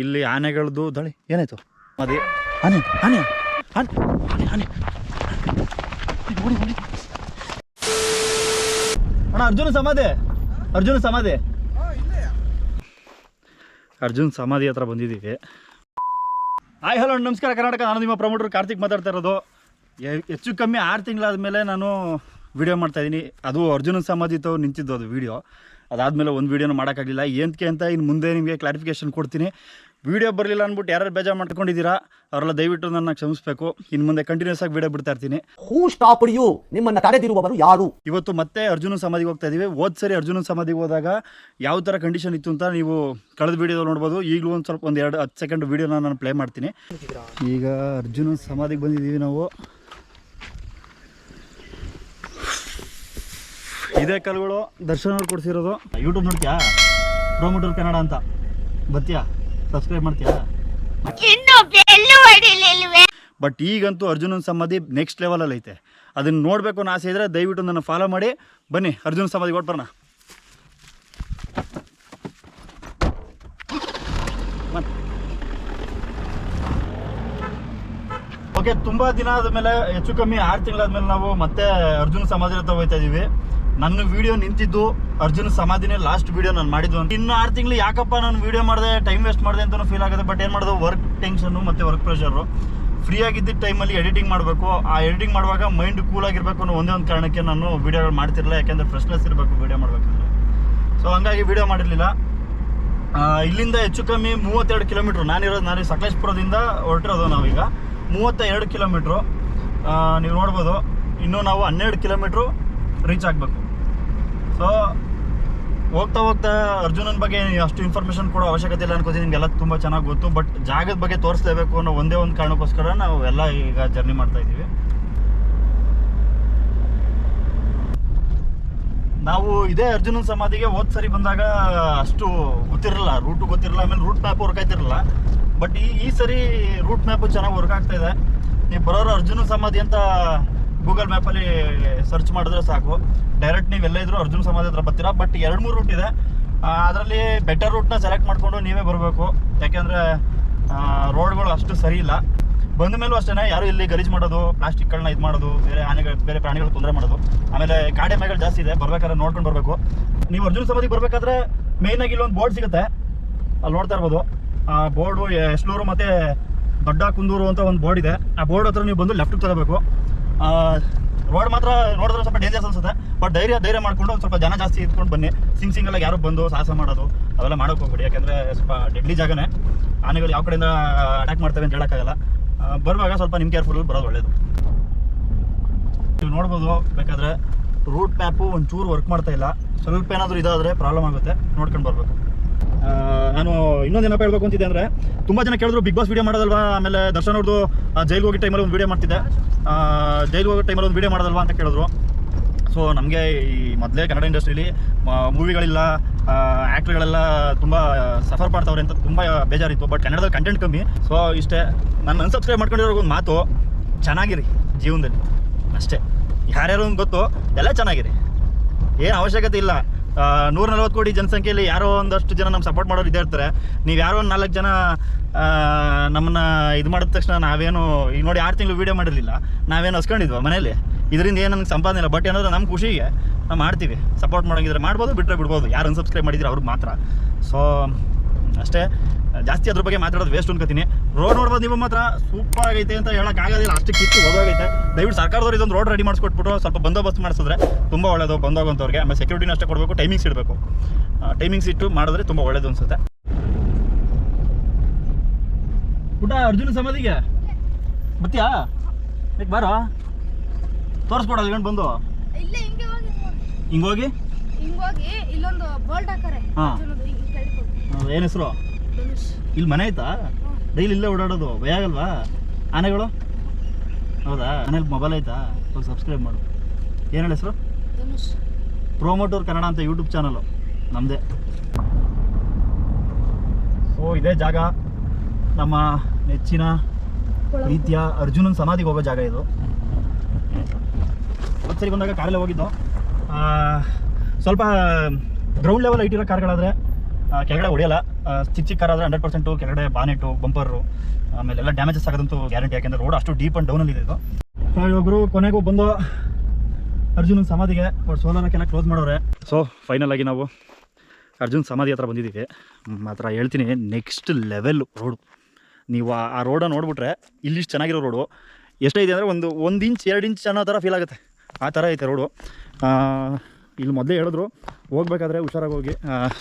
ಇಲ್ಲಿ ಆನೆಗಳದ್ದು ದಳಿ, ಏನಾಯ್ತು? ಅದೇ, ಆನೆ ಆನೆ ಆನೆ ಆನೆ ಆನೆ. ಅಣ್ಣ, ಅರ್ಜುನ ಸಮಾಧಿ ಅರ್ಜುನ ಸಮಾಧಿ. ಅರ್ಜುನ್ ಸಮಾಧಿ ಹತ್ರ ಬಂದಿದ್ದೀವಿ. ಹಾಯ್, ಹಲೋ, ನಮಸ್ಕಾರ, ಕರ್ನಾಟಕ. ನಾನು ನಿಮ್ಮ ಪ್ರಮೋಟರ್ ಕಾರ್ತಿಕ್ ಮಾತಾಡ್ತಾ ಇರೋದು. ಹೆಚ್ಚು ಕಮ್ಮಿ ಆರು ತಿಂಗಳಾದಮೇಲೆ ನಾನು ವಿಡಿಯೋ ಮಾಡ್ತಾ ಇದ್ದೀನಿ ಅದು ಅರ್ಜುನ ಸಮಾಧಿ ತೋ ನಿಂತಿದ್ದು ಅದು ವಿಡಿಯೋ ಅದಾದಮೇಲೆ ಒಂದು ವೀಡಿಯೋನ ಮಾಡೋಕ್ಕಾಗಲಿಲ್ಲ. ಏನಕ್ಕೆ ಅಂತ ಇನ್ನು ಮುಂದೆ ನಿಮಗೆ ಕ್ಲಾರಿಫಿಕೇಷನ್ ಕೊಡ್ತೀನಿ. ವೀಡಿಯೋ ಬರಲಿಲ್ಲ ಅಂದ್ಬಿಟ್ಟು ಯಾರು ಬೇಜಾರು ಮಾಡ್ಕೊಂಡಿದ್ದೀರಾ ಅವರೆಲ್ಲ ದಯವಿಟ್ಟು ನನ್ನ ಕ್ಷಮಿಸಬೇಕು. ಇನ್ನು ಮುಂದೆ ಕಂಟಿನ್ಯೂಸ್ ಆಗಿ ವಿಡಿಯೋ ಬಿಡ್ತಾ ಇರ್ತೀನಿ. ಹೂ ಸ್ಟಾಪ್ ಯು ನಿಮ್ಮನ್ನ ತಡೆದಿರುವವರು ಯಾರು? ಇವತ್ತು ಮತ್ತೆ ಅರ್ಜುನ ಸಮಾಧಿಗೆ ಹೋಗ್ತಾ ಇದೀವಿ. ಹೋದ್ ಸರಿ ಅರ್ಜುನ ಸಮಾಧಿಗೆ ಹೋದಾಗ ಯಾವ ಥರ ಕಂಡೀಷನ್ ಇತ್ತು ಅಂತ ನೀವು ಕಳೆದ ವೀಡಿಯೋದಲ್ಲಿ ನೋಡ್ಬೋದು. ಈಗಲೂ ಒಂದು ಸ್ವಲ್ಪ ಒಂದು ಎರಡು ಹತ್ತು ಸೆಕೆಂಡ್ ವೀಡಿಯೋನ ನಾನು ಪ್ಲೇ ಮಾಡ್ತೀನಿ. ಈಗ ಅರ್ಜುನ ಸಮಾಧಿಗೆ ಬಂದಿದ್ದೀವಿ ನಾವು. ಇದೇ ಕಲ್ಗಳು ದರ್ಶನ ಅವ್ರು ಕೊಡ್ಸಿರೋದು. ಯೂಟ್ಯೂಬ್ ನೋಡ್ತೀಯಾ? ಪ್ರೊಮೋಟರ್ ಕನ್ನಡ ಅಂತ. ಬರ್ತೀಯಾ? ಸಬ್ಸ್ಕ್ರೈಬ್ ಮಾಡ್ತೀಯಾ? ಬಟ್ ಈಗಂತೂ ಅರ್ಜುನನ ಸಮಾಧಿ ನೆಕ್ಸ್ಟ್ ಲೆವೆಲಲ್ಲಿ ಐತೆ. ಅದನ್ನು ನೋಡಬೇಕು ಅನ್ನೋ ಆಸೆ ಇದ್ದರೆ ದಯವಿಟ್ಟು ನನ್ನ ಫಾಲೋ ಮಾಡಿ. ಬನ್ನಿ ಅರ್ಜುನ ಸಮಾಧಿ ಹೊಟ್ಟು ಬರೋಣ. ಓಕೆ ತುಂಬ ದಿನ ಆದಮೇಲೆ ಹೆಚ್ಚು ಕಮ್ಮಿ ಆರು ತಿಂಗಳಾದ್ಮೇಲೆ ನಾವು ಮತ್ತೆ ಅರ್ಜುನ ಸಮಾಧಿ ಹತ್ರ ಹೋಗ್ತಾ ಇದೀವಿ. ನನ್ನ ವಿಡಿಯೋ ನಿಂತಿದ್ದು ಅರ್ಜುನ್ ಸಮಾಧಿನೇ ಲಾಸ್ಟ್ ವಿಡಿಯೋ ನಾನು ಮಾಡಿದ್ದು ಇನ್ನು ಆರು ತಿಂಗಳು ಯಾಕಪ್ಪ ನಾನು ವಿಡಿಯೋ ಮಾಡಿದೆ ಟೈಮ್ ವೇಸ್ಟ್ ಮಾಡಿದೆ ಅಂತ ಫೀಲ್ ಆಗುತ್ತೆ ಬಟ್ ಏನು ಮಾಡೋದು ವರ್ಕ್ ಟೆನ್ಷನ್ನು ಮತ್ತು ವರ್ಕ್ ಪ್ರೆಷರು ಫ್ರೀ ಆಗಿದ್ದ ಟೈಮಲ್ಲಿ ಎಡಿಟಿಂಗ್ ಮಾಡಬೇಕು. ಆ ಎಡಿಟಿಂಗ್ ಮಾಡುವಾಗ ಮೈಂಡ್ ಕೂಲ್ ಆಗಿರಬೇಕು ಅನ್ನೋ ಒಂದೇ ಒಂದು ಕಾರಣಕ್ಕೆ ನಾನು ವೀಡಿಯೋಗಳು ಮಾಡ್ತಿರಲಿಲ್ಲ, ಯಾಕೆಂದರೆ ಫ್ರೆಶ್ನೆಸ್ ಇರಬೇಕು ವಿಡಿಯೋ ಮಾಡಬೇಕಂದ್ರೆ. ಸೊ ಹಂಗಾಗಿ ವಿಡಿಯೋ ಮಾಡಿರಲಿಲ್ಲ. ಇಲ್ಲಿಂದ ಹೆಚ್ಚು ಕಮ್ಮಿ ಮೂವತ್ತೆರಡು ಕಿಲೋಮೀಟ್ರ್ ನಾನಿರೋದು ನಾನು ಸಕಲೇಶ್ಪುರದಿಂದ ಹೊರಟಿರೋದು ನಾವೀಗ ಮೂವತ್ತ ಎರಡು ಕಿಲೋಮೀಟ್ರು ನೀವು ನೋಡ್ಬೋದು. ಇನ್ನೂ ನಾವು ಹನ್ನೆರಡು ಕಿಲೋಮೀಟ್ರು ರೀಚ್ ಆಗಬೇಕು. ಸೊ ಹೋಗ್ತಾ ಹೋಗ್ತಾ ಅರ್ಜುನನ ಬಗ್ಗೆ ಅಷ್ಟು ಇನ್ಫಾರ್ಮೇಷನ್ ಕೊಡೋ ಅವಶ್ಯಕತೆ ಇಲ್ಲ ಅನ್ಕೋತೀನಿ. ನಿಮಗೆಲ್ಲ ತುಂಬ ಚೆನ್ನಾಗಿ ಗೊತ್ತು. ಬಟ್ ಜಾಗದ ಬಗ್ಗೆ ತೋರಿಸ್ಲೇಬೇಕು ಅನ್ನೋ ಒಂದೇ ಒಂದು ಕಾರಣಕ್ಕೋಸ್ಕರ ನಾವು ಎಲ್ಲ ಈಗ ಜರ್ನಿ ಮಾಡ್ತಾ ಇದ್ದೀವಿ. ನಾವು ಇದೇ ಅರ್ಜುನನ ಸಮಾಧಿಗೆ ಹೋದ್ ಸರಿ ಬಂದಾಗ ಅಷ್ಟು ಗೊತ್ತಿರಲ್ಲ ರೂಟು ಗೊತ್ತಿರಲಿಲ್ಲ ಆಮೇಲೆ ರೂಟ್ ಮ್ಯಾಪ್ ವರ್ಕ್ ಆಯ್ತಿರಲ್ಲ ಬಟ್ ಈ ಈ ಸರಿ ರೂಟ್ ಮ್ಯಾಪು ಚೆನ್ನಾಗಿ ವರ್ಕ್ ಆಗ್ತಾ ಇದೆ. ನೀವು ಬರೋರು ಅರ್ಜುನ ಸಮಾಧಿ ಅಂತ ಗೂಗಲ್ ಮ್ಯಾಪಲ್ಲಿ ಸರ್ಚ್ ಮಾಡಿದ್ರೆ ಸಾಕು. ಡೈರೆಕ್ಟ್ ನೀವು ಎಲ್ಲ ಇದ್ರು ಅರ್ಜುನ್ ಸಮಾಧಿ ಹತ್ರ ಬರ್ತೀರಾ. ಬಟ್ ಎರಡು ಮೂರು ರೂಟ್ ಇದೆ. ಅದರಲ್ಲಿ ಬೆಟರ್ ರೂಟ್ನ ಸೆಲೆಕ್ಟ್ ಮಾಡಿಕೊಂಡು ನೀವೇ ಬರಬೇಕು. ಯಾಕೆಂದರೆ ರೋಡ್ಗಳು ಅಷ್ಟು ಸರಿ ಇಲ್ಲ. ಬಂದ ಮೇಲೂ ಅಷ್ಟೇ ಯಾರು ಇಲ್ಲಿ ಗಲೀಜು ಮಾಡೋದು ಪ್ಲಾಸ್ಟಿಕ್ಗಳನ್ನ ಇದು ಮಾಡೋದು, ಬೇರೆ ಆನೆಗಳು, ಬೇರೆ ಪ್ರಾಣಿಗಳು ತೊಂದರೆ ಮಾಡೋದು. ಆಮೇಲೆ ಕಾಡೆ ಮೇಗಳು ಜಾಸ್ತಿ ಇದೆ, ಬರ್ಬೇಕಾದ್ರೆ ನೋಡ್ಕೊಂಡು ಬರಬೇಕು. ನೀವು ಅರ್ಜುನ ಸಮಾಧಿಗೆ ಬರಬೇಕಾದ್ರೆ ಮೇಯ್ನಾಗಿ ಇಲ್ಲೊಂದು ಬೋರ್ಡ್ ಸಿಗುತ್ತೆ. ಅಲ್ಲಿ ನೋಡ್ತಾ ಇರ್ಬೋದು. ಆ ಬೋರ್ಡು ಎಸ್ಲೂರು ಮತ್ತು ದೊಡ್ಡ ಕುಂದೂರು ಅಂತ ಒಂದು ಬೋರ್ಡ್ ಇದೆ. ಆ ಬೋರ್ಡ್ ಹತ್ರ ನೀವು ಬಂದು ಲೆಫ್ಟಿಗೆ ತಗೋಬೇಕು. ರೋಡ್ ಮಾತ್ರ ನೋಡಿದ್ರೆ ಸ್ವಲ್ಪ ಡೇಂಜರ್ಸ್ ಅನ್ಸುತ್ತೆ. ಬಟ್ ಧೈರ್ಯ ಧೈರ್ಯ ಮಾಡ್ಕೊಂಡು ಸ್ವಲ್ಪ ಜನ ಜಾಸ್ತಿ ಇದ್ಕೊಂಡು ಬನ್ನಿ. ಸಿಂಗ್ ಸಿಂಗಲ್ಲ ಯಾರು ಬಂದು ಸಾಹಸ ಮಾಡೋದು, ಅವೆಲ್ಲ ಮಾಡೋಕೆ ಹೋಗ್ಬಿಡಿ. ಯಾಕೆಂದರೆ ಸ್ವಲ್ಪ ಡೆಡ್ಲಿ ಜಾಗನೇ. ಆನೆಗಳು ಯಾವ ಕಡೆಯಿಂದ ಅಟ್ಯಾಕ್ ಮಾಡ್ತವೆ ಅಂತ ಹೇಳೋಕ್ಕಾಗಲ್ಲ. ಬರುವಾಗ ಸ್ವಲ್ಪ ನಿಮ್ಮ ಕೇರ್ಫುಲ್ ಬರೋದು ಒಳ್ಳೇದು. ನೀವು ನೋಡ್ಬೋದು, ಬೇಕಾದ್ರೆ ರೂಟ್ ಮ್ಯಾಪು ಒಂಚೂರು ವರ್ಕ್ ಮಾಡ್ತಾ ಇಲ್ಲ. ಸ್ವಲ್ಪ ಏನಾದರೂ ಇದಾದರೆ ಪ್ರಾಬ್ಲಮ್ ಆಗುತ್ತೆ. ನೋಡ್ಕೊಂಡು ಬರಬೇಕು. ನಾನು ಇನ್ನೊಂದು ಏನಪ್ಪ ಹೇಳ್ಬೇಕು ಅಂತಿದ್ದೆ ಅಂದರೆ, ತುಂಬ ಜನ ಕೇಳಿದ್ರು ಬಿಗ್ ಬಾಸ್ ವಿಡಿಯೋ ಮಾಡೋದಲ್ವಾ? ಆಮೇಲೆ ದರ್ಶನ್ ಅವ್ರದ್ದು ಜೈಲ್ಗೆ ಹೋಗಿ ಟೈಮಲ್ಲಿ ಒಂದು ವಿಡಿಯೋ ಮಾಡ್ತಿದ್ದೆ. ಜೈಲ್ಗೆ ಹೋಗೋ ಟೈಮಲ್ಲಿ ಒಂದು ವಿಡಿಯೋ ಮಾಡೋದಲ್ವಾ ಅಂತ ಕೇಳಿದ್ರು. ಸೊ ನಮಗೆ ಈ ಮೊದಲೇ ಕನ್ನಡ ಇಂಡಸ್ಟ್ರೀಲಿ ಮೂವಿಗಳಿಲ್ಲ ಆ್ಯಕ್ಟ್ರ್ಗಳೆಲ್ಲ ತುಂಬ ಸಫರ್ ಮಾಡ್ತಾವ್ರೆ ಅಂತ ತುಂಬ ಬೇಜಾರಿತ್ತು. ಬಟ್ ಕನ್ನಡದಲ್ಲಿ ಕಂಟೆಂಟ್ ಕಮ್ಮಿ. ಸೊ ಇಷ್ಟೇ, ನಾನು ಅನ್ಸಬ್ಸ್ಕ್ರೈಬ್ ಮಾಡ್ಕೊಂಡಿರೋ ಒಂದು ಮಾತು, ಚೆನ್ನಾಗಿರಿ ಜೀವನದಲ್ಲಿ. ಅಷ್ಟೇ. ಯಾರ್ಯಾರು ಗೊತ್ತು, ಎಲ್ಲ ಚೆನ್ನಾಗಿರಿ. ಏನು ಅವಶ್ಯಕತೆ ಇಲ್ಲ. ನೂರ ನಲ್ವತ್ತು ಕೋಟಿ ಜನಸಂಖ್ಯೆಯಲ್ಲಿ ಯಾರೋ ಒಂದಷ್ಟು ಜನ ನಮ್ಮ ಸಪೋರ್ಟ್ ಮಾಡೋರು ಇದೇ ಇರ್ತಾರೆ. ನೀವು ಯಾರೋ ಒಂದು ನಾಲ್ಕು ಜನ ನಮ್ಮನ್ನು ಇದು ಮಾಡಿದ ತಕ್ಷಣ ನಾವೇನು, ಈಗ ನೋಡಿ ಆರು ತಿಂಗಳು ವೀಡಿಯೋ ಮಾಡಿರಲಿಲ್ಲ. ನಾವೇನು ಹಸ್ಕೊಂಡಿದ್ವ ಮನೇಲಿ ಇದರಿಂದ ಏನು ನನಗೆ ಸಂಪಾದನೆ ಇಲ್ಲ. ಬಟ್ ಏನಾದರೂ ನಮ್ಮ ಖುಷಿಗೆ ನಾವು ಮಾಡ್ತೀವಿ. ಸಪೋರ್ಟ್ ಮಾಡೋಂಗಿದ್ರೆ ಮಾಡ್ಬೋದು ಬಿಟ್ಟರೆ ಬಿಡ್ಬೋದು. ಯಾರು ಅನ್ಸಬ್ಸ್ಕ್ರೈಬ್ ಮಾಡಿದ್ರೆ ಅವ್ರಿಗೆ ಮಾತ್ರ. ಸೊ ಅಷ್ಟೇ. ಜಾಸ್ತಿ ಅದ್ರ ಬಗ್ಗೆ ಮಾತಾಡೋದು ವೇಸ್ಟ್ ಅನ್ಕೋತೀನಿ ರೋಡ್ ನೋಡ್ಬೋದು ನಿಮ್ಮ ಮಾತ್ರ ಸೂಪರ್ ಆಗೈತೆ ಅಂತ ಹೇಳಕ್ ಆಗೋದಿಲ್ಲ ಅಷ್ಟು ಕಿತ್ತು ಹೋಗೋಗೈತೆ ದಯವಿಟ್ಟು ಸರ್ಕಾರದವ್ರು ಇದೊಂದು ರೋಡ್ ರೆಡಿ ಮಾಡಿಸ್ಕೊಟ್ಬಿಟ್ಟು ಸ್ವಲ್ಪ ಬಂದೋಬಸ್ತ್ ಮಾಡಿಸಿದ್ರೆ ತುಂಬ ಒಳ್ಳೇದು ಬಂದೋಗಂಥವ್ರಿಗೆ ಆಮೇಲೆ ಸೆಕ್ಯೂರಿಟಿನ ಅಷ್ಟೇ ಕೊಡಬೇಕು ಟೈಮಿಂಗ್ಸ್ ಇಡಬೇಕು. ಟೈಮಿಂಗ್ಸ್ ಇಟ್ಟು ಮಾಡಿದ್ರೆ ತುಂಬ ಒಳ್ಳೇದು ಅನ್ಸುತ್ತೆ. ಊಟ ಅರ್ಜುನ ಸಮಾಧಿಗೆ? ಬರ್ತೀಯಾ? ಬರೋ? ತೋರಿಸ್ಬೋಡ ಇವೇನು ಅಲ್ಗಂಡು ಬಂದು ಹಿಂಗೋಗಿ ಹಿಂಗೋಗಿ ಇಲ್ಲೊಂದು ಹಾಕಾರೆ ಹಾ. ಏನು ಹೆಸರು? ಇಲ್ಲಿ ಮನೆ ಆಯ್ತಾ ಡೈಲಿ ಇಲ್ಲೇ ಓಡಾಡೋದು ಭಯ ಆಗಲ್ವಾ? ಆನೆಗಳು? ಹೌದಾ? ಮನೇಲಿ ಮೊಬೈಲ್ ಆಯ್ತಾ ಹೋಗಿ ಸಬ್ಸ್ಕ್ರೈಬ್ ಮಾಡು. ಏನು ಹೇಳಿ ಸರ್ ಪ್ರೋಮೋಟರ್ ಕನ್ನಡ ಅಂತ ಯೂಟ್ಯೂಬ್ ಚಾನಲು ನಮ್ಮದೇ ಸೊ ಇದೇ ಜಾಗ. ನಮ್ಮ ನೆಚ್ಚಿನ ರೀತಿಯ ಅರ್ಜುನನ್ ಸಮಾಧಿಗೆ ಹೋಗೋ ಜಾಗ ಇದು. ಒಂದು ಸರಿ ಬಂದಾಗ ಕಾರಲ್ಲೇ ಹೋಗಿದ್ದು. ಸ್ವಲ್ಪ ಗ್ರೌಂಡ್ ಲೆವೆಲ್ ಇಟ್ಟಿರೋ ಕಾರ್ಗಳಾದರೆ ಕೆಳಗಡೆ ಹೊಡೆಯಲ್ಲ. ಚಿಕ್ಕ ಚಿಕ್ಕ ಕಾರ್ ಆದರೆ ಹಂಡ್ರೆಡ್ ಪರ್ಸೆಂಟು ಕೆಳಗಡೆ ಬಾನೆಟು ಬಂಪರು ಆಮೇಲೆ ಎಲ್ಲ ಡ್ಯಾಮೇಜಸ್ ಆಗೋದಂತೂ ಗ್ಯಾರಂಟಿ ಯಾಕೆಂದರೆ ರೋಡ್ ಅಷ್ಟು ಡೀಪ್ ಆ್ಯಂಡ್ ಡೌನಲ್ಲಿ ಇದೆ ಇದು. ಒಬ್ಬರು ಕೊನೆಗೂ ಬಂದು ಅರ್ಜುನ್ ಸಮಾಧಿಗೆ ಅವ್ರು ಸೋಲಾರಕ್ಕೆಲ್ಲ ಕ್ಲೋಸ್ ಮಾಡೋರೆ. ಸೊ ಫೈನಲ್ ಆಗಿ ನಾವು ಅರ್ಜುನ್ ಸಮಾಧಿ ಹತ್ರ ಬಂದಿದ್ದೀವಿ. ಮಾತ್ರ ಹೇಳ್ತೀನಿ ನೆಕ್ಸ್ಟ್ ಲೆವೆಲ್ ರೋಡು ನೀವು ಆ- ರೋಡನ್ನು ನೋಡ್ಬಿಟ್ರೆ ಇಲ್ಲಿಷ್ಟು ಚೆನ್ನಾಗಿರೋ ರೋಡು ಎಷ್ಟೇ ಇದೆ ಅಂದರೆ ಒಂದು ಒಂದು ಇಂಚ್ ಎರಡು ಇಂಚ್ ಅನ್ನೋ ಥರ ಫೀಲ್ ಆಗುತ್ತೆ. ಆ ಥರ ಐತೆ ರೋಡು ಇಲ್ಲಿ ಮೊದಲೇ ಹೇಳಿದ್ರು, ಹೋಗ್ಬೇಕಾದ್ರೆ ಹುಷಾರಾಗಿ ಹೋಗಿ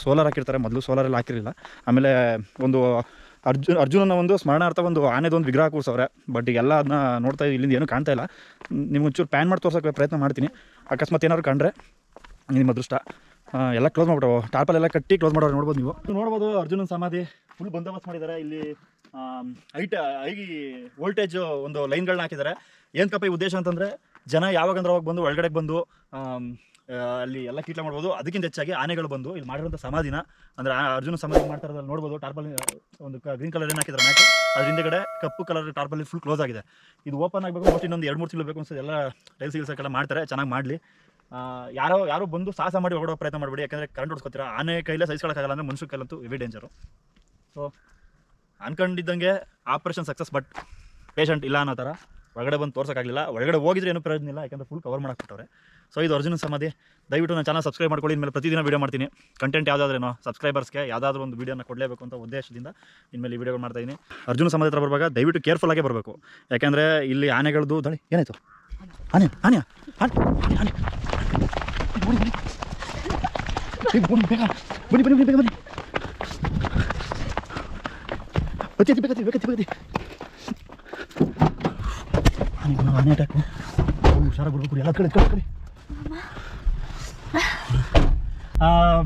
ಸೋಲಾರ್ ಹಾಕಿರ್ತಾರೆ. ಮೊದಲು ಸೋಲಾರಲ್ಲಿ ಹಾಕಿರಲಿಲ್ಲ. ಆಮೇಲೆ ಒಂದು ಅರ್ಜುನ್ ಅರ್ಜುನನ ಒಂದು ಸ್ಮರಣಾರ್ಥ ಒಂದು ಆನೆದೊಂದು ವಿಗ್ರಹ ಕೂರ್ಸವ್ರೆ. ಬಟ್ ಈಗೆಲ್ಲ ಅದನ್ನ ನೋಡ್ತಾ ಇಲ್ಲಿಂದ ಏನೂ ಕಾಣ್ತಾ ಇಲ್ಲ. ನಿಮ್ಗೆ ಒಂಚೂರು ಪ್ಯಾನ್ ಮಾಡಿ ತೋರ್ಸೋಕೆ ಪ್ರಯತ್ನ ಮಾಡ್ತೀನಿ. ಅಕಸ್ಮಾತ್ ಏನಾದ್ರು ಕಂಡ್ರೆ ನಿಮ್ಮ ಅದೃಷ್ಟ. ಎಲ್ಲ ಕ್ಲೋಸ್ ಮಾಡ್ಬಿಟ್ಟು ಟಾರ್ಪಲ್ ಎಲ್ಲ ಕಟ್ಟಿ ಕ್ಲೋಸ್ ಮಾಡೋರು ನೋಡ್ಬೋದು ನೀವು. ನೋಡ್ಬೋದು ಅರ್ಜುನನ ಸಮಾಧಿ. ಫುಲ್ ಬಂದೋಬಸ್ತ್ ಮಾಡಿದ್ದಾರೆ. ಇಲ್ಲಿ ಹೈಟ್ ಐ ವೋಲ್ಟೇಜ್ ಒಂದು ಲೈನ್ಗಳನ್ನ ಹಾಕಿದ್ದಾರೆ. ಏನು ಕಪ್ಪ ಈ ಉದ್ದೇಶ ಅಂತಂದರೆ ಜನ ಯಾವಾಗಂದ್ರೆ ಅವಾಗ ಬಂದು ಒಳಗಡೆ ಬಂದು ಅಲ್ಲಿ ಎಲ್ಲ ಕೀಟ್ಲ ಮಾಡ್ಬೋದು. ಅದಕ್ಕಿಂತ ಹೆಚ್ಚಾಗಿ ಆನೆಗಳು ಬಂದು ಇಲ್ಲಿ ಮಾಡಿರೋಂಥ ಸಮಾಧಿನ, ಅಂದರೆ ಅರ್ಜುನ ಸಮಾಧಿ ಮಾಡ್ತಾ ಇರೋದ್ರಲ್ಲಿ ನೋಡ್ಬೋದು ಟಾರ್ಪಲ್ ಒಂದು ಗ್ರೀನ್ ಕಲರ್ ಏನು ಹಾಕಿದ್ರೆ ಮ್ಯಾಕ್ ಅದ್ರ ಹಿಂದೆಗಡೆ ಕಪ್ಪು ಕಲರ್ ಟಾರ್ಪಲ್ ಫುಲ್ ಕ್ಲೋಸ್ ಆಗಿದೆ. ಇದು ಓಪನ್ ಆಗಬೇಕು ಮೋಸ್ಟ್ ಇನ್ನೊಂದು ಎರಡು ಮೂರು ತಿಂಗಳು ಬೇಕು ಅನ್ಸುತ್ತೆ. ಎಲ್ಲ ಟೈಲ್ಸ್ ಗಿಲ್ಸ್ ಎಲ್ಲ ಮಾಡ್ತಾರೆ, ಚೆನ್ನಾಗಿ ಮಾಡಲಿ. ಯಾರೋ ಯಾರೋ ಬಂದು ಸಾಹಸ ಮಾಡಿ ಹೊರಡೋ ಪ್ರಯತ್ನ ಮಾಡಬೇಡಿ, ಯಾಕಂದರೆ ಕರೆಂಟ್ ಹೊಡ್ಸ್ಕೊತೀರ ಆನೆ ಕೈಲೇ ಸಹಿಸ್ಕೊಳಕ್ಕಾಗಲ್ಲ ಅಂದರೆ ಮನುಷ್ಯ ಕೈಲಂತೂ ಹೆವಿ ಡೇಂಜರು ಸೊ ಅನ್ಕೊಂಡಿದ್ದಂಗೆ ಆಪ್ರೇಷನ್ ಸಕ್ಸಸ್ ಬಟ್ ಪೇಷಂಟ್ ಇಲ್ಲ ಅನ್ನೋ ಥರ. ಒಳಗಡೆ ಬಂದು ತೋರ್ಸೋಕ್ಕಾಗಲಿಲ್ಲ. ಒಳಗಡೆ ಹೋಗಿದ್ರೆ ಏನೂ ಪ್ರಯೋಜನ ಇಲ್ಲ, ಯಾಕಂದರೆ ಫುಲ್ ಕವರ್ ಮಾಡಾಕ್ಬಿಟ್ಟವ್ರೆ ಸೊ, ಇದು ಅರ್ಜುನ ಸಮಾಧಿ. ದಯವಿಟ್ಟು ನನ್ನ ಚಾನಲ್ ಸಬ್ಸ್ಕ್ರೈಬ್ ಮಾಡ್ಕೊಳ್ಳಿ. ಇನ್ಮೇಲೆ ಪ್ರತಿದಿನ ವೀಡಿಯೋ ಮಾಡ್ತೀನಿ. ಕಂಟೆಂಟ್ ಯಾವುದಾದ್ರೇನೋ ಸಬ್ಸ್ಕ್ರೈಬರ್ಸ್ಗೆ ಯಾವುದಾದ್ರೂ ಒಂದು ವೀಡಿಯೋನ ಕೊಡಲೇಬೇಕು ಅಂತ ಉದ್ದೇಶದಿಂದ ಇನ್ಮೇಲೆ ಈ ವಿಡಿಯೋಗಳು ಮಾಡ್ತಾ ಇದ್ದೀನಿ ಅರ್ಜುನ ಸಮಾಧಿ ಹತ್ರ ಬರುವಾಗ ದಯವಿಟ್ಟು ಕೇರ್ಫುಲ್ ಆಗೇ ಬರಬೇಕು. ಯಾಕೆಂದರೆ ಇಲ್ಲಿ ಆನೆಗಳದ್ದು ದಳಿ, ಏನಾಯ್ತು? ಆನೆ ಆನೆ ಆನೆ ಬನ್ನಿ ಬನ್ನಿ. ಬನ್ನಿ, ಬೇಗ. ಬನ್ನಿ ಬೇಗ ಬೇಕತಿ ಬೇಗ ಎತ್ತಿ. ಆನೆ ಆನೆ ಹುಷಾರಾಗಿ ಬಿಡ್ಬೇಕು ಎಲ್ಲ ಕಡೆ ಕಡೆ.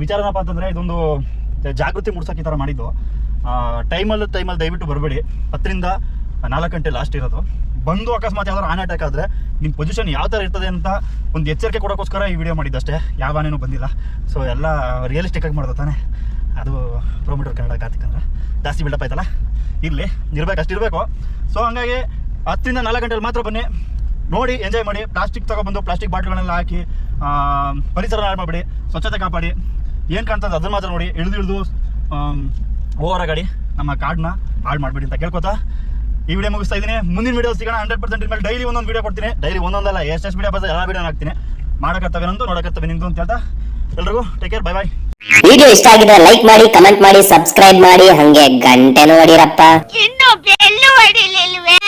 ವಿಚಾರ ಏನಪ್ಪ ಅಂತಂದರೆ ಇದೊಂದು ಜಾಗೃತಿ ಮೂಡಿಸೋಕೆ ಈ ಥರ ಮಾಡಿದ್ದು. ಟೈಮಲ್ಲಿ ಟೈಮಲ್ಲಿ ದಯವಿಟ್ಟು ಬರಬೇಡಿ. ಹತ್ತರಿಂದ ನಾಲ್ಕು ಗಂಟೆ ಲಾಸ್ಟ್ ಇರೋದು. ಬಂದು ಅಕಸ್ಮಾತ್ ಯಾವ್ದಾರು ಆನ್ ಅಟ್ಯಾಕ್ ಆದರೆ ನಿಮ್ಮ ಪೊಸಿಷನ್ ಯಾವ ಥರ ಇರ್ತದೆ ಅಂತ ಒಂದು ಎಚ್ಚರಿಕೆ ಕೊಡೋಕ್ಕೋಸ್ಕರ ಈ ವಿಡಿಯೋ ಮಾಡಿದ್ದಷ್ಟೇ. ಯಾವ ಆನೆನೂ ಬಂದಿಲ್ಲ. ಸೊ ಎಲ್ಲ ರಿಯಲಿಸ್ಟಿಕ್ ಆಗಿ ಮಾಡೋದು ತಾನೆ. ಅದು ಪ್ರೋಮೀಟರ್ ಕನ್ನಡ ಕಾರ್ತಿಕ್ ಅಂದ್ರೆ. ಜಾಸ್ತಿ ಬಿಲ್ಡಪ್ ಆಯ್ತಲ್ಲ? ಇರಲಿ. ಇರಬೇಕು, ಅಷ್ಟು ಇರಬೇಕು. ಸೊ ಹಂಗಾಗಿ ಹತ್ತರಿಂದ ನಾಲ್ಕು ಗಂಟೆಲಿ ಮಾತ್ರ ಬನ್ನಿ. ನೋಡಿ ಎಂಜಾಯ್ ಮಾಡಿ. ಪ್ಲಾಸ್ಟಿಕ್ ತಗೊಬಂದು ಪ್ಲಾಸ್ಟಿಕ್ ಬಾಟ್ಲ್ಗಳನ್ನೆಲ್ಲ ಹಾಕಿ ಆ, ಪರಿಸರ ಹಾಳು ಮಾಡಬೇಡಿ ಸ್ವಚ್ಛತೆ ಕಾಪಾಡಿ. ಏನು ಕಾಣ್ತದೆ ಅದನ್ನ ಮಾತ್ರ ನೋಡಿ. ಇಳಿದು ಇಳಿದು ಓವರ ಗಾಡಿ ನಮ್ಮ ಕಾರ್ಡ್ನ ಹಾಳು ಮಾಡಬೇಡಿ ಅಂತ ಕೇಳ್ಕೊತಾ ಈ ವಿಡಿಯೋ ಮುಗಿಸ್ತಾ ಇದ್ದೀನಿ. ಮುಂದಿನ ವಿಡಿಯೋ ಸಿಗೋಣ. ಹಂಡ್ರೆಡ್ ಪರ್ಸೆಂಟ್ ಮೇಲೆ ಡೈಲಿ ಒಂದೊಂದು ವಿಡಿಯೋ ಕೊಡ್ತೀನಿ. ಡೈಲಿ ಒಂದೊಂದಲ್ಲ ಎಷ್ಟು ವಿಡಿಯೋ ಬರ್ತದೆ ಎಲ್ಲ ವಿಡಿಯೋ ಹಾಕ್ತೀನಿ. ಮಾಡೋಕರ್ತವೆ ನಂದು ನೋಡಕರ್ತವೆ ನಿಂದು ಅಂತ ಹೇಳ್ತಾ ಎಲ್ರಿಗೂ take care bye bye video ಇಷ್ಟ ಆಗಿದ್ರೆ ಲೈಕ್ ಮಾಡಿ ಕಮೆಂಟ್ ಮಾಡಿ ಸಬ್ಸ್ಕ್ರೈಬ್ ಮಾಡಿ ಹಂಗೆ ಗಂಟೆ ನೋಡಿರಪ್ಪ. ಇನ್ನು ಬೆಲ್ಲು ಹೊಡಿಲಿಲ್ವೇ?